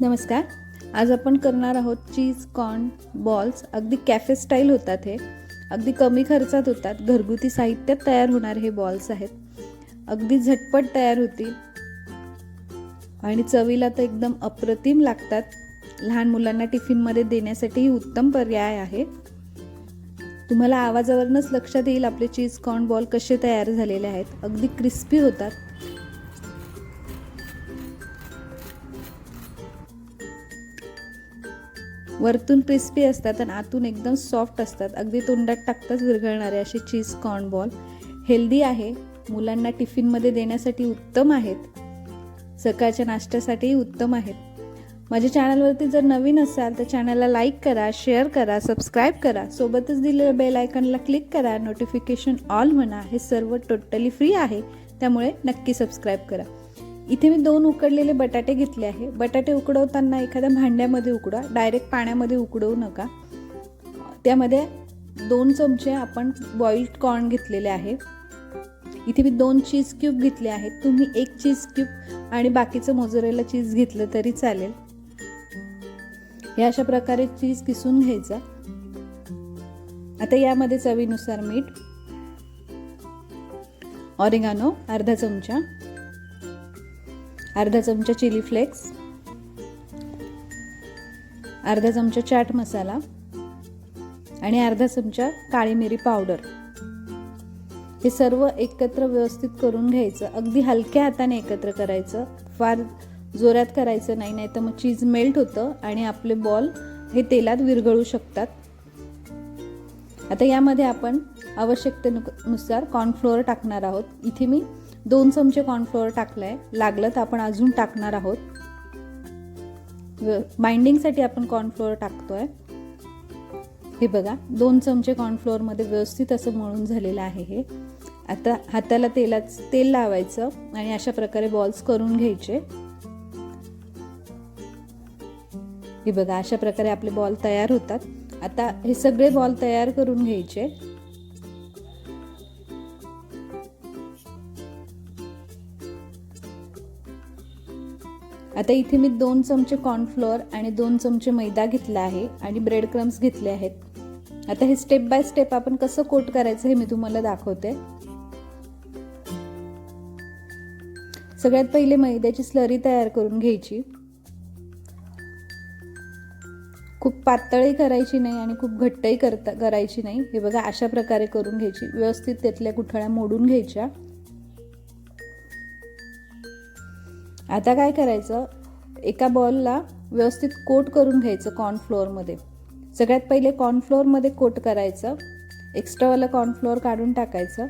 नमस्कार. आज आपण करणार आहोत चीज कॉर्न बॉल्स. अगदी कॅफे स्टाईल होतात हे. अगदी कमी खर्चात होतात. घरगुती साहित्यात तयार होणारे हे बॉल्स आहेत. अगदी झटपट तयार होतील. आणि चवीला तर एकदम अप्रतिम लागतात. लहान मुलांना टिफिनमध्ये देण्यासाठीही उत्तम पर्याय आहे. तुम्हाला आवाजावरूनच लक्षात येईल आपले चीज कॉर्न बॉल कसे तयार झालेले आहेत. अगदी क्रिस्पी होतात. वरतून क्रिस्पी असतात आणि आतून एकदम सॉफ्ट असतात. अगदी तोंडात टाकताच विरघळणारे असे चीज कॉर्न बॉल हेल्दी आहे. मुलांना टिफिनमध्ये देण्यासाठी उत्तम आहेत. सकाळच्या नाश्त्यासाठीही उत्तम आहेत. माझ्या चॅनलवरती जर नवीन असाल तर चॅनलला लाईक करा शेअर करा सबस्क्राईब करा. सोबतच दिलेल्या बेल आयकॉनला क्लिक करा. नोटिफिकेशन ऑल म्हणा हे सर्व टोटली फ्री आहे. त्यामुळे नक्की सबस्क्राईब करा. इथे मी दोन उकडलेले बटाटे घेतले आहे. बटाटे उकडवताना एखाद्या भांड्यामध्ये उकडा डायरेक्ट पाण्यामध्ये उकडवू नका. त्यामध्ये दोन चमचे आपण बॉइल्ड कॉर्न घेतलेले आहे. इथे मी दोन चीज क्यूब घेतले आहेत तुम्ही एक चीज क्यूब आणि बाकीचं मोजरेला चीज घेतलं तरी चालेल. हे अशा प्रकारे चीज किसून घ्यायचा. आता यामध्ये चवीनुसार मीठ ऑरिगानो अर्धा चमचा अर्धा चमचा चिली फ्लेक्स अर्धा चमचा चाट मसाला आणि अर्धा चमचा काळी मिरी पावडर. हे सर्व एकत्र व्यवस्थित करून घ्यायचं. अगदी हलक्या हाताने एकत्र करायचं. फार जोरात करायचं नाही नाही तर मग चीज मेल्ट होतं आणि आपले बॉल हे तेलात विरघळू शकतात. आता यामध्ये आपण आवश्यकतेनुसार कॉर्नफ्लोअर टाकणार आहोत. इथे मी दोन चमचे कॉर्नफ्लोअर टाकलं आहे लागलं तर आपण अजून टाकणार आहोत. बाइंडिंगसाठी आपण कॉर्नफ्लोअर टाकतो आहे हे बघा दोन चमचे कॉर्नफ्लोअरमध्ये व्यवस्थित असं मळून झालेलं आहे हे. आता हाताला तेलाच तेल लावायचं आणि अशा प्रकारे बॉल्स करून घ्यायचे. हे बघा अशा प्रकारे आपले बॉल तयार होतात. आता हे सगळे बॉल तयार करून घ्यायचे. आता इथे मी दोन चमचे कॉर्नफ्लोअर आणि दोन चमचे मैदा घेतला आहे आणि ब्रेड क्रम्स घेतले आहेत. आता हे स्टेप बाय स्टेप आपण कसं कोट करायचं हे मी तुम्हाला दाखवते. सगळ्यात पहिले मैद्याची स्लरी तयार करून घ्यायची. खूप पातळही करायची नाही आणि खूप घट्टही करता करायची नाही. हे बघा अशा प्रकारे करून घ्यायची. व्यवस्थित त्यातल्या गुठळ्या मोडून घ्यायच्या. आता काय करायचं? एका बॉलला व्यवस्थित कोट करून घ्यायचं कॉर्नफ्लोअरमध्ये सगळ्यात पहिले कॉर्नफ्लोअरमध्ये कोट करायचं. एक्स्ट्रावालं कॉर्नफ्लोअर काढून टाकायचं.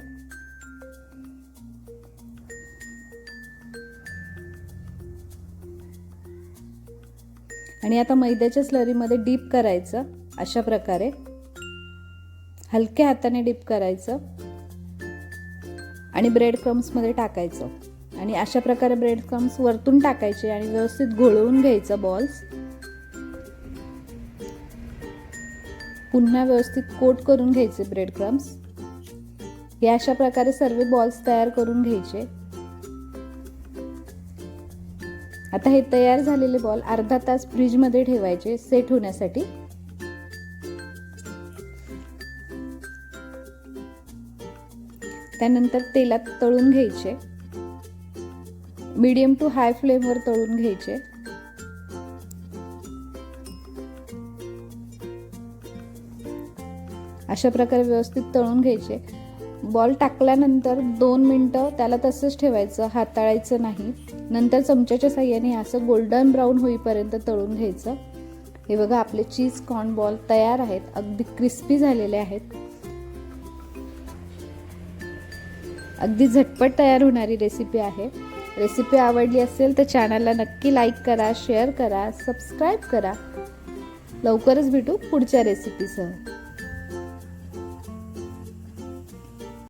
आणि आता मैद्याच्या स्लरीमध्ये डीप करायचं अशा प्रकारे. हलक्या हाताने डीप करायचं. आणि ब्रेड क्रम्समध्ये टाकायचं. आणि अशा प्रकारे ब्रेड क्रम्स वरतून टाकायचे आणि व्यवस्थित घोळवून घ्यायचं बॉल्स पुन्हा व्यवस्थित कोट करून घ्यायचे ब्रेड क्रम्स हे अशा प्रकारे सर्व बॉल्स तयार करून घ्यायचे. आता हे तयार झालेले बॉल अर्धा तास फ्रीजमध्ये ठेवायचे सेट होण्यासाठी. त्यानंतर तेलात तळून घ्यायचे. मीडियम टू हाय फ्लेमवर तळून घ्यायचे. अशा प्रकारे व्यवस्थित तळून घ्यायचे. बॉल टाकल्यानंतर दोन मिनटं त्याला तसंच ठेवायचं हाताळायचं नाही. नंतर चमच्याच्या साह्याने असं गोल्डन ब्राऊन होईपर्यंत तळून घ्यायचं. हे बघा आपले चीज कॉर्न बॉल तयार आहेत अगदी क्रिस्पी झालेले आहेत. अगदी झटपट तयार होणारी रेसिपी आहे. रेसिपी आवडली असेल तर चॅनलला नक्की लाईक करा शेअर करा सबस्क्राईब करा. लवकरच भेटू पुढच्या रेसिपीसह